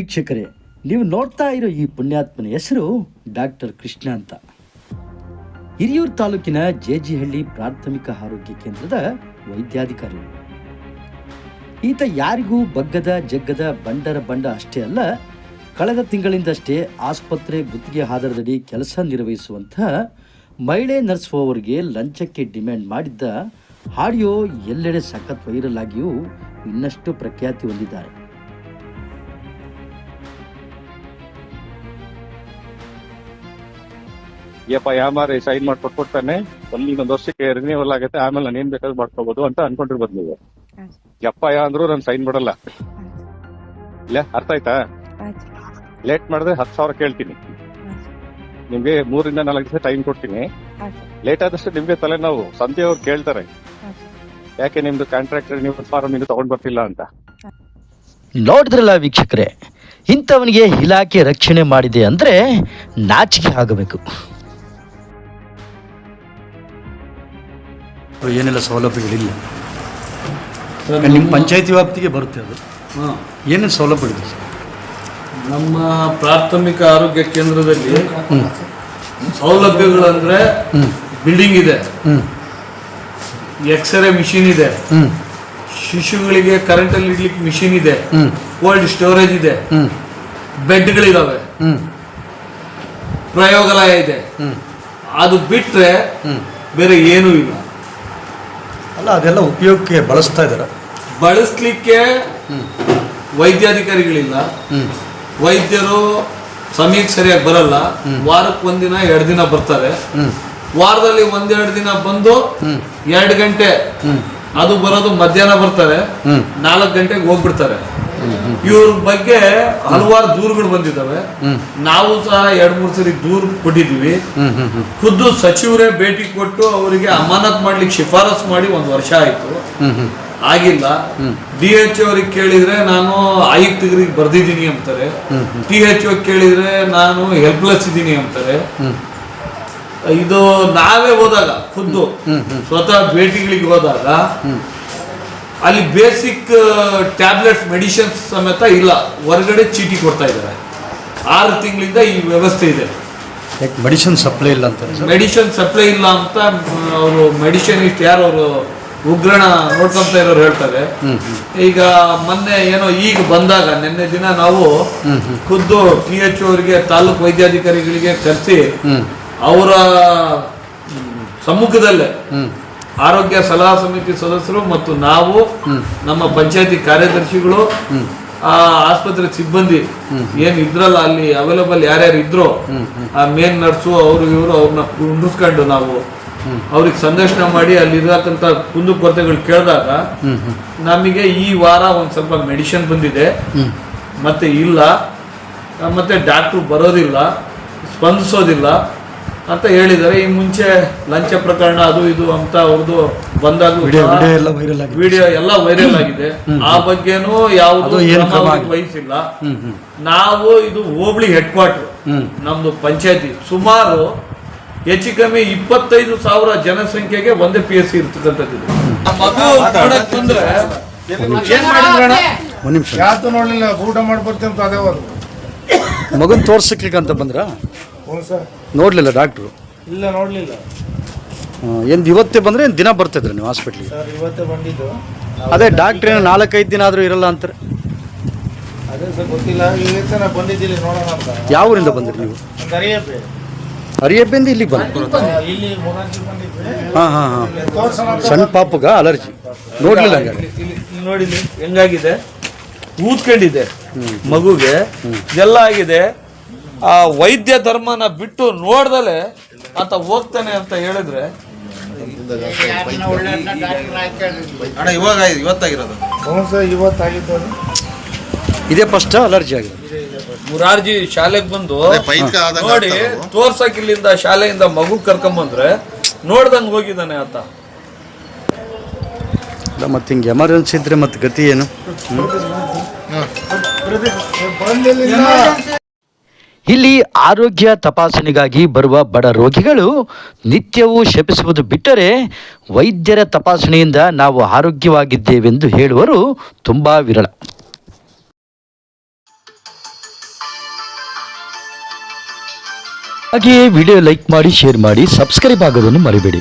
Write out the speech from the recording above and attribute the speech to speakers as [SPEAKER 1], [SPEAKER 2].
[SPEAKER 1] ವೀಕ್ಷಕರೇ, ನೀವು ನೋಡ್ತಾ ಇರೋ ಈ ಪುಣ್ಯಾತ್ಮನ ಹೆಸರು ಡಾಕ್ಟರ್ ಕೃಷ್ಣ ಅಂತ. ಹಿರಿಯೂರು ತಾಲೂಕಿನ ಜೇಜಿಹಳ್ಳಿ ಪ್ರಾಥಮಿಕ ಆರೋಗ್ಯ ಕೇಂದ್ರದ ವೈದ್ಯಾಧಿಕಾರಿ ಈತ ಯಾರಿಗೂ ಬಗ್ಗದ, ಜಗ್ಗದ, ಬಂಡರ ಬಂಡ ಅಷ್ಟೇ ಅಲ್ಲ, ಕಳೆದ ತಿಂಗಳಿಂದಷ್ಟೇ ಆಸ್ಪತ್ರೆ ಗುತ್ತಿಗೆ ಆಧಾರದಡಿ ಕೆಲಸ ನಿರ್ವಹಿಸುವಂತಹ ಮಹಿಳೆ ನರ್ಸ್ ಅವರಿಗೆ ಲಂಚಕ್ಕೆ ಡಿಮ್ಯಾಂಡ್ ಮಾಡಿದ್ದ ಆಡಿಯೋ ಎಲ್ಲೆಡೆ ಸಖತ್ ವೈರಲ್ ಆಗಿಯೂ ಇನ್ನಷ್ಟು ಪ್ರಖ್ಯಾತಿ ಹೊಂದಿದ್ದಾರೆ.
[SPEAKER 2] ಯಪ್ಪ ಯಾಮಾರಿ ಸೈನ್ ಮಾಡಿ ಕೊಟ್ಬಿಡ್ತಾನೆ ಒಂದು ಇನ್ನೊಂದು ವರ್ಷಕ್ಕೆ ರಿನ್ಯೂವಲ್ ಆಗುತ್ತೆ. ಆಮೇಲೆ ನಾನು ಏನ್ ಬೇಕಾದ್ರೂ ಮಾಡ್ಕೋಬಹುದು ಅಂತ ಅನ್ಕೊಂಡಿರ್ಬೋದು ನೀವು. ಯಪ್ಪ ಯಾ ಅಂದ್ರು ನಾನು ಸೈನ್ ಮಾಡಲ್ಲ. ಇಲ್ಲ ಅರ್ಥ ಆಯ್ತಾ? ಲೇಟ್ ಮಾಡಿದ್ರೆ ಹತ್ತು ಸಾವಿರ ಕೇಳ್ತೀನಿ. ನಿಮ್ಗೆ ಮೂರಿಂದ ನಾಲ್ಕು ದಿವಸ ಟೈಮ್ ಕೊಡ್ತೀನಿ. ಲೇಟ್ ಆದಷ್ಟು ನಿಮ್ಗೆ ತಲೆನೋವು. ಸಂಜೆಯವ್ರು ಕೇಳ್ತಾರೆ. ಯಾಕೆ ನಿಮ್ದು ಕಾಂಟ್ರಾಕ್ಟ್ ನೀವು ಫಾರ್ಮ್ ಇನ್ನು ತಗೊಂಡ್ ಬರ್ತಿಲ್ಲ ಅಂತ?
[SPEAKER 1] ನೋಡಿದ್ರಲ್ಲ ವೀಕ್ಷಕರೇ ಇಂಥವನಿಗೆ ಇಲಾಖೆ ರಕ್ಷಣೆ ಮಾಡಿದೆ ಅಂದರೆ ನಾಚಿಕೆ ಆಗಬೇಕು. ಏನೆಲ್ಲ ಸೌಲಭ್ಯಗಳಿಲ್ಲ. ನಿಮ್ಮ ಪಂಚಾಯತಿ ವ್ಯಾಪ್ತಿಗೆ ಬರುತ್ತೆ ಅದು.
[SPEAKER 3] ಹಾಂ.
[SPEAKER 1] ಏನೇನು ಸೌಲಭ್ಯಗಳಿದೆ ಸರ್?
[SPEAKER 3] ನಮ್ಮ ಪ್ರಾಥಮಿಕ ಆರೋಗ್ಯ ಕೇಂದ್ರದಲ್ಲಿ
[SPEAKER 1] ಹ್ಞೂ
[SPEAKER 3] ಸೌಲಭ್ಯಗಳಂದ್ರೆ
[SPEAKER 1] ಹ್ಞೂ
[SPEAKER 3] ಬಿಲ್ಡಿಂಗ್ ಇದೆ.
[SPEAKER 1] ಹ್ಞೂ
[SPEAKER 3] ಎಕ್ಸ್ರೇ ಮಿಷಿನ್ ಇದೆ.
[SPEAKER 1] ಹ್ಞೂ
[SPEAKER 3] ಶಿಶುಗಳಿಗೆ ಕರೆಂಟ್ ಅಲ್ಲಿ ಇಡ್ಲಿಕ್ಕೆ ಮಿಷಿನ್ ಇದೆ.
[SPEAKER 1] ಹ್ಞೂ
[SPEAKER 3] ಕೋಲ್ಡ್ ಸ್ಟೋರೇಜ್ ಇದೆ.
[SPEAKER 1] ಹ್ಞೂ
[SPEAKER 3] ಬೆಡ್ಗಳಿದಾವೆ
[SPEAKER 1] ಹ್ಞೂ
[SPEAKER 3] ಪ್ರಯೋಗಾಲಯ ಇದೆ.
[SPEAKER 1] ಹ್ಞೂ
[SPEAKER 3] ಅದು ಬಿಟ್ರೆ
[SPEAKER 1] ಹ್ಞೂ
[SPEAKER 3] ಬೇರೆ ಏನೂ ಇಲ್ಲ.
[SPEAKER 1] ಅಲ್ಲ ಅದೆಲ್ಲ ಉಪಯೋಗಕ್ಕೆ ಬಳಸ್ತಾ ಇದ್ದಾರೆ.
[SPEAKER 3] ಬಳಸಲಿಕ್ಕೆ
[SPEAKER 1] ಹ್ಞೂ
[SPEAKER 3] ವೈದ್ಯಾಧಿಕಾರಿಗಳಿಲ್ಲ.
[SPEAKER 1] ಹ್ಞೂ
[SPEAKER 3] ವೈದ್ಯರು ಸಮಯಕ್ಕೆ ಸರಿಯಾಗಿ ಬರಲ್ಲ. ವಾರಕ್ಕೆ ಒಂದಿನ ಎರಡು ದಿನ ಬರ್ತಾರೆ.
[SPEAKER 1] ಹ್ಞೂ
[SPEAKER 3] ವಾರದಲ್ಲಿ ಒಂದೆರಡು ದಿನ ಬಂದು
[SPEAKER 1] ಹ್ಞೂ
[SPEAKER 3] ಎರಡು ಗಂಟೆ.
[SPEAKER 1] ಹ್ಞೂ
[SPEAKER 3] ಅದು ಬರೋದು ಮಧ್ಯಾಹ್ನ ಬರ್ತಾರೆ.
[SPEAKER 1] ಹ್ಞೂ
[SPEAKER 3] ನಾಲ್ಕು ಗಂಟೆಗೆ ಹೋಗ್ಬಿಡ್ತಾರೆ. ಇವ್ರ ಬಗ್ಗೆ ಹಲವಾರು ದೂರುಗಳು ಬಂದಿದ್ದಾವೆ. ನಾವು ಸಹ ಎರಡ್ ಮೂರು ಸರಿ ದೂರು ಕೊಟ್ಟಿದ್ದೀವಿ. ಖುದ್ದು ಸಚಿವರೇ ಭೇಟಿ ಕೊಟ್ಟು ಅವರಿಗೆ ಅಮಾನತ್ ಮಾಡ್ಲಿಕ್ಕೆ ಶಿಫಾರಸ್ ಮಾಡಿ ಒಂದು ವರ್ಷ ಆಯ್ತು. ಆಗಿಲ್ಲ. ಡಿ ಎಚ್ ಅವ್ರಿಗೆ ಕೇಳಿದ್ರೆ ನಾನು ಆಯುಕ್ತರಿಗೆ ಬರ್ದಿದ್ದೀನಿ ಅಂತಾರೆ. ಟಿ ಎಚ್ ಓ ಕೇಳಿದ್ರೆ ನಾನು ಹೆಲ್ಪ್ಲೆಸ್ ಇದ್ದೀನಿ ಅಂತಾರೆ. ಇದು ನಾವೇ ಹೋದಾಗ ಖುದ್ದು. ಸ್ವತಃ ಭೇಟಿಗಳಿಗೆ ಹೋದಾಗ ಅಲ್ಲಿ ಬೇಸಿಕ್ ಟ್ಯಾಬ್ಲೆಟ್ಸ್ ಮೆಡಿಸಿನ್ಸ್ ಸಮೇತ ಇಲ್ಲ. ಹೊರಗಡೆ ಚೀಟಿ ಕೊಡ್ತಾ ಇದ್ದಾರೆ. ಆರು ತಿಂಗಳಿಂದ ಈ ವ್ಯವಸ್ಥೆ ಇದೆ.
[SPEAKER 1] ಮೆಡಿಸಿನ್ ಸಪ್ಲೈ ಇಲ್ಲ ಅಂತ
[SPEAKER 3] ಮೆಡಿಸಿನ್ ಸಪ್ಲೈ ಇಲ್ಲ ಅಂತ ಅವರು ಮೆಡಿಷನಿಸ್ಟ್ ಯಾರು ಅವರು ಉಗ್ರಣ ನೋಡ್ಕೊಂತ ಇರೋರು ಹೇಳ್ತಾರೆ. ಈಗ ಮೊನ್ನೆ ಏನೋ ಈಗ ಬಂದಾಗ ನಿನ್ನೆ ದಿನ ನಾವು ಖುದ್ದು ಪಿ ಎಚ್ ಅವರಿಗೆ ತಾಲೂಕು ವೈದ್ಯಾಧಿಕಾರಿಗಳಿಗೆ ಕರೆಸಿ ಅವರ ಸಮ್ಮುಖದಲ್ಲೇ ಆರೋಗ್ಯ ಸಲಹಾ ಸಮಿತಿ ಸದಸ್ಯರು ಮತ್ತು ನಾವು ನಮ್ಮ ಪಂಚಾಯತಿ ಕಾರ್ಯದರ್ಶಿಗಳು ಆ ಆಸ್ಪತ್ರೆ ಸಿಬ್ಬಂದಿ. ಏನ್ ಇದ್ರಲ್ಲ ಅಲ್ಲಿ ಅವೈಲೇಬಲ್ ಯಾರ್ಯಾರು ಇದ್ರು ಆ ಮೇನ್ ನರ್ಸು ಅವರು ಇವರು ಅವ್ರನ್ನ ಕುಂಡಿಸ್ಕೊಂಡು ನಾವು. ಅವ್ರಿಗೆ ಸಂದರ್ಶನ ಮಾಡಿ ಅಲ್ಲಿರತಕ್ಕಂಥ ಕುಂದು ಕೊರತೆಗಳು ಕೇಳಿದಾಗ ನಮಗೆ ಈ ವಾರ ಒಂದು ಸ್ವಲ್ಪ ಮೆಡಿಸಿನ್ ಬಂದಿದೆ. ಮತ್ತೆ ಇಲ್ಲ. ಮತ್ತೆ ಡಾಕ್ಟ್ರು ಬರೋದಿಲ್ಲ ಸ್ಪಂದಿಸೋದಿಲ್ಲ. ಅಂತ ಹೇಳಿದ್ದಾರೆ. ಈ ಮುಂಚೆ ಲಂಚ ಪ್ರಕರಣ ಅದು ಇದು ಅಂತ ಅವ್ರದ್ದು ಬಂದಾಗ
[SPEAKER 1] ವಿಡಿಯೋ ಎಲ್ಲ ವೈರಲ್ ಆಗಿದೆ.
[SPEAKER 3] ವಿಡಿಯೋ ಎಲ್ಲ ವೈರಲ್ ಆಗಿದೆ. ಆ ಬಗ್ಗೆನೂ ಯಾವುದು ವಹಿಸಿಲ್ಲ. ನಾವು ಇದು ಹೋಬಳಿ ಹೆಡ್ ಕ್ವಾರ್ಟರ್ ನಮ್ದು ಪಂಚಾಯತಿ. ಸುಮಾರು ಹೆಚ್ಚು ಕಮ್ಮಿ ಇಪ್ಪತ್ತೈದು ಸಾವಿರ ಜನಸಂಖ್ಯೆಗೆ ಒಂದೇ ಪಿ ಎಸ್ ಸಿ ಇರ್ತಕ್ಕಂಥದ್ದು ಮಗು
[SPEAKER 4] ನೋಡ್ಲಿಲ್ಲ ಊಟ ಮಾಡ್ಬರ್ತೀನಿ ಅಂತ ಅದೇ ಹೋದ್ರು.
[SPEAKER 1] ಮಗನ್ ತೋರ್ಸಕ್ಕೆ ಅಂತ ಬಂದ್ರಾ?
[SPEAKER 4] ಹ್ಞೂ ಸರ್.
[SPEAKER 1] ನೋಡಲಿಲ್ಲ ಡಾಕ್ಟ್ರು?
[SPEAKER 4] ಇಲ್ಲ ನೋಡ್ಲಿಲ್ಲ.
[SPEAKER 1] ಏನು ಇವತ್ತೇ ಬಂದರೆ ದಿನ ಬರ್ತಿದ್ರೆ ನೀವು ಹಾಸ್ಪಿಟ್ಲಿಗೆ
[SPEAKER 4] ಸರ್ ಇವತ್ತೇ ಬಂದಿದ್ದು.
[SPEAKER 1] ಅದೇ ಡಾಕ್ಟ್ರ್ ಏನು ನಾಲ್ಕೈದು ದಿನ ಆದರೂ ಇರಲ್ಲ ಅಂತಾರೆ.
[SPEAKER 4] ಅದೇ ಸರ್ ಗೊತ್ತಿಲ್ಲ. ಇವತ್ತೇ ನಾ ಬಂದಿದ್ದಿಲ್ಲ ನೋಡೋಣ ಅಂತ.
[SPEAKER 1] ಯಾವ ಊರಿಂದ ಬಂದ್ರಿ ನೀವು?
[SPEAKER 4] ಒಂದು ಅರಿಯಪ್ಪೆ.
[SPEAKER 1] ಅರಿಯಬ್ಬೆಂದು ಇಲ್ಲಿಗೆ ಬಂದ
[SPEAKER 4] ಇಲ್ಲಿ ಮುರಾರ್ಜಿ ಬಂದಿದ್ವಿ.
[SPEAKER 1] ಹಾಂ ಹಾಂ ಹಾಂ.
[SPEAKER 4] ತೋರ್ಸೋಣ
[SPEAKER 1] ಸಣ್ಣ ಪಾಪಗ ಅಲರ್ಜಿ ನೋಡಲಿಲ್ಲ ಹಂಗಾರೆ?
[SPEAKER 3] ಇಲ್ಲಿ- ಇಲ್ಲಿ ಇಲ್ಲಿ ನೋಡಿ ಇಲ್ಲಿ ಹೆಂಗಾಗಿದೆ? ಊದ್ಕೊಂಡಿದೆ. ಮಗುಗೆ ಎಲ್ಲ ಆಗಿದೆ. ಆ ವೈದ್ಯ ಧರ್ಮನ ಬಿಟ್ಟು ನೋಡ್ದಲೆ ಆತ ಹೋಗ್ತಾನೆ ಅಂತ ಹೇಳಿದ್ರೆ
[SPEAKER 5] ಅಣ್ಣ ಇವಾಗ ಇವತ್ತಾಗಿರೋದು.
[SPEAKER 1] ಇದೇ ಫಸ್ಟ್ ಅಲರ್ಜಿ ಆಗಿದೆ
[SPEAKER 3] ಮುರಾರ್ಜಿ ಶಾಲೆಗೆ ಬಂದು ನೋಡಿ ತೋರ್ಸಕ್ ಇಲ್ಲಿಂದ ಶಾಲೆಯಿಂದ ಮಗು ಕರ್ಕೊಂಬಂದ್ರೆ ನೋಡ್ದಂಗ್ ಹೋಗಿದ್ದಾನೆ ಆತ.
[SPEAKER 1] ಮತ್ತೆ ಹಿಂಗೆ ಎಮರ್ಜೆನ್ಸಿ ಇದ್ರೆ ಮತ್ತೆ ಗತಿ ಏನು? ಇಲ್ಲಿ ಆರೋಗ್ಯ ತಪಾಸಣೆಗಾಗಿ ಬರುವ ಬಡ ರೋಗಿಗಳು ನಿತ್ಯವೂ ಶಪಿಸುವುದು ಬಿಟ್ಟರೆ ವೈದ್ಯರ ತಪಾಸಣೆಯಿಂದ ನಾವು ಆರೋಗ್ಯವಾಗಿದ್ದೇವೆಂದು ಹೇಳುವರು ತುಂಬ ವಿರಳ. ಹಾಗೆಯೇ ವಿಡಿಯೋ ಲೈಕ್ ಮಾಡಿ, ಶೇರ್ ಮಾಡಿ, ಸಬ್ಸ್ಕ್ರೈಬ್ ಆಗೋದನ್ನು ಮರಿಬೇಡಿ.